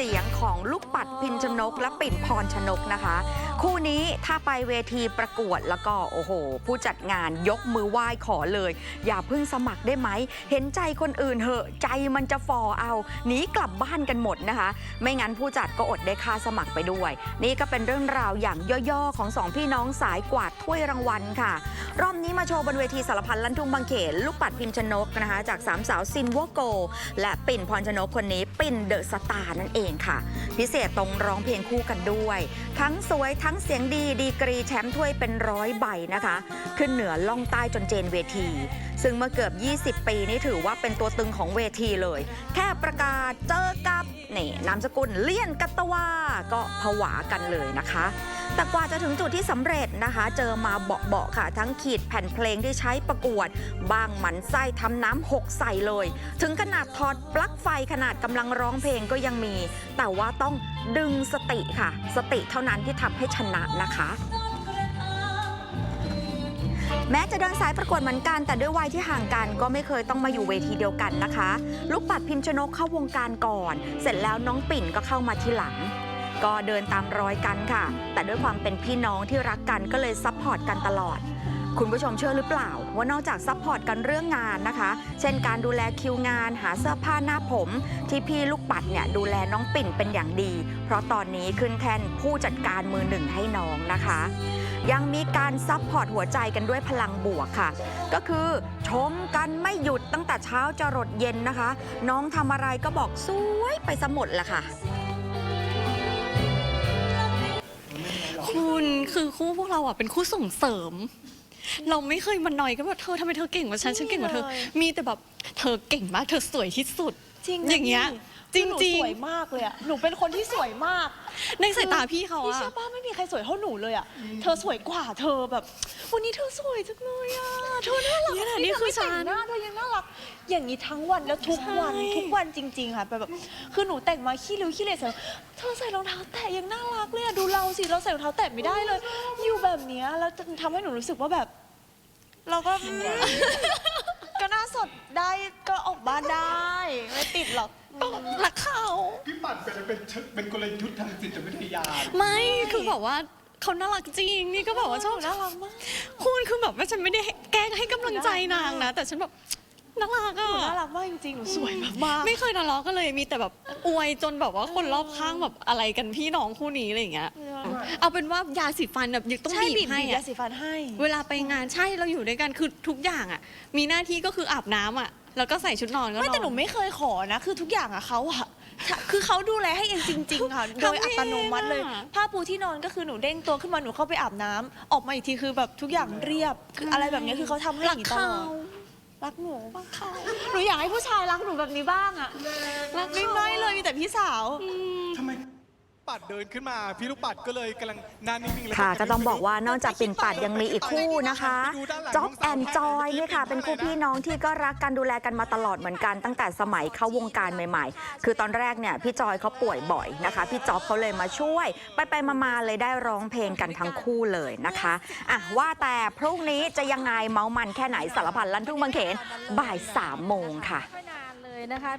สียงของลูกปัดพินชนก และปิ่นพรชนกนะคะ คู่นี้ถ้าไปเวทีประกวดแล้วก็โอ้โห ผู้จัดงานยกมือไหว้ขอเลย อย่าเพิ่งสมัครได้ไหม เห็นใจคนอื่นเหอะใจมันจะฟอเอาหนีกลับบ้านกันหมดนะคะ ไม่งั้นผู้จัดก็อดได้ค่าสมัครไปด้วย นี่ก็เป็นเรื่องราวอย่างย่อๆของสองพี่น้องสายกวาดถ้วยรางวัลค่ะ รอบนี้มาโชว์บนเวทีสารพันลั่นทุ่งบางเขนลูกปัดพิมชนกนะคะ จากสามสาวซินวโก และปิ่นพรชนกคนนี้ปิ่นเดอะสตาร์นั่นเองค่ะ พิเศษตรงร้องเพลงคู่กันด้วย ทั้งสวยทั้งเสียงดีดีกรีแชมป์ถ้วยเป็นร้อยใบนะคะ ขึ้นเหนือล่องใต้จนเจนเวที ซึ่งเมื่อเกือบ 20 ปีนี่ถือว่าเป็นตัวตึงของเวทีเลย แค่ประกาศเจอกับนี่นามสกุลเลี่ยนกัตวาก็ผวากันเลยนะคะ แต่กว่าจะถึงจุดที่สำเร็จนะคะ เจอมาเบาๆค่ะทั้งขีดแผ่นเพลงที่ใช้ประกวด บางหมันไส้ทำน้ำหกใส่เลย ถึงขนาดถอดปลั๊กไฟขนาดกำลังร้องเพลงก็ยังมี แต่ว่าต้องดึงสติค่ะ สติเท่านั้นที่ทำให้ชนะนะคะแม้จะเดินสายประกวดเหมือนกัน แต่ด้วยวัยที่ห่างกันก็ไม่เคยต้องมาอยู่เวทีเดียวกันนะคะ ลูกปัดพิมชนกเข้าวงการก่อน เสร็จแล้วน้องปิ่นก็เข้ามาทีหลัง ก็เดินตามรอยกันค่ะ แต่ด้วยความเป็นพี่น้องที่รักกันก็เลยซัพพอร์ตกันตลอด คุณผู้ชมเชื่อหรือเปล่า ว่านอกจากซัพพอร์ตกันเรื่องงานนะคะ เช่นการดูแลคิวงาน หาเสื้อผ้าหน้าผม ที่พี่ลูกปัดเนี่ยดูแลน้องปิ่นเป็นอย่างดี เพราะตอนนี้ขึ้นแทนผู้จัดการมือหนึ่งให้น้องนะคะ ยังมีการซัพพอร์ตหัวใจกันด้วยพลังบวกค่ะ ก็คือชมกันไม่หยุดตั้งแต่เช้าจรดเย็นนะคะ น้องทำอะไรก็บอกสวยไปซะหมดละค่ะคุณคือคู่พวกเราอะเป็นคู่ส่งเสริม เราไม่เคยมันนอยกันว่าเธอทำไมเธอเก่งกว่าฉันฉันเก่งกว่าเธอเลยมีแต่แบบเธอเก่งมากเธอสวยที่สุดจริงอย่างเงี้ย จริงจริงๆหนูสวยมากเลยอะหนูเป็นคนที่สวยมากในสายตาพี่เขาพี่อะเชื่อป้าไม่มีใครสวยเท่าหนูเลยอะเธอสวยกว่าเธอแบบ วันนี้เธอสวยจังเลยอะเธอน่ารักเนี่ยนะนี่คือฉันแต่งหน้าเธอยังน่ารัก อย่างนี้ทั้งวันแล้วทุกวันใช่ทุกวันจริง ๆ ค่ะแบบคือหนูแต่งมาขี้ริ้วขี้เหร่เสร็จเธอใส่รองเท้าแตะยังน่ารักเลยอะดูเราสิเราใส่รองเท้าแตะไม่ได้เลย อยู่แบบเนี้ยแล้วจะทำให้หนูรู้สึกว่าแบบ เราก็ ก็น่าสดได้ก็ออกบ้านได้ ไม่ติดหรอกรักเขา พี่ปัดเป็นเป็นเป็นกลยุทธ์ทางจิตวิทยา ไม่ คือแบบว่าเขาน่ารักจริง นี่ก็แบบว่าชอบน่ารักมาก คุณคือแบบว่าฉันไม่ได้ให้แกล้งให้กำลังใจนางนะ แต่ฉันแบบ น่ารักหนูน่าอะรักมากจริงๆหนูสวยมากๆ ไม่เคยทะเลาะกันเลยมีแต่แบบอวยจนแบบว่าคนรอบข้างแบบอะไรกันพี่น้องคู่นี้อะไรอย่างเงี้ย เอาเป็นว่ายาสีฟันแบบยังต้องใช่บีบีบบให้บีบอะยาสีฟันให้ เวลาไปงานใช่เราอยู่ด้วยกันคือทุกอย่างอะมีหน้าที่ก็คืออาบน้ำอะแล้วก็ใส่ชุดนอนก็นอนไม่แต่หนูไม่เคยขอนะ คือทุกอย่างอะเขาอะคือเขาดูแลให้เองจริง ๆ ค่ะ โดยอัตโนมัติเลยผ้าปูที่นอนก็คือหนูเด้งตัวขึ้นมาหนูเข้าไปอาบน้ำออกมาอีกทีคือแบบทุกอย่างเรียบคืออะไรแบบนี้คือเขาทำให้อย่างนี้ตลอด รักหนูรักเขาหนูอยากให้ผู้ชายรักหนูแบบนี้บ้างอะรักไม่ไม่เลยมีแต่พี่สาว ทำไม ปัดเดินขึ้นมา พี่ลูกปัดก็เลยกำลังหนานิ่งๆเลยค่ะก็ต้องบอกว่านอกจากปิ่นปัดยังมีอีกคู่นะคะจ๊อบแอนจอยเนี่ยค่ะ เป็นคู่พี่น้องที่ก็รักกันดูแลกันมาตลอดเหมือนกันตั้งแต่สมัยเข้าวงการใหม่ๆ คือตอนแรกเนี่ยพี่จอยเขาป่วยบ่อยนะคะ พี่จ๊อบเขาเลยมาช่วย ไปไปๆมาๆเลยได้ร้องเพลงกันทั้งคู่เลยนะคะอะว่าแต่พรุ่งนี้จะยังไงเมามันแค่ไหนสารพันลั่นทุ่งบางเขนบ่ายสามโมงค่ะไม่นานเลยนะคะ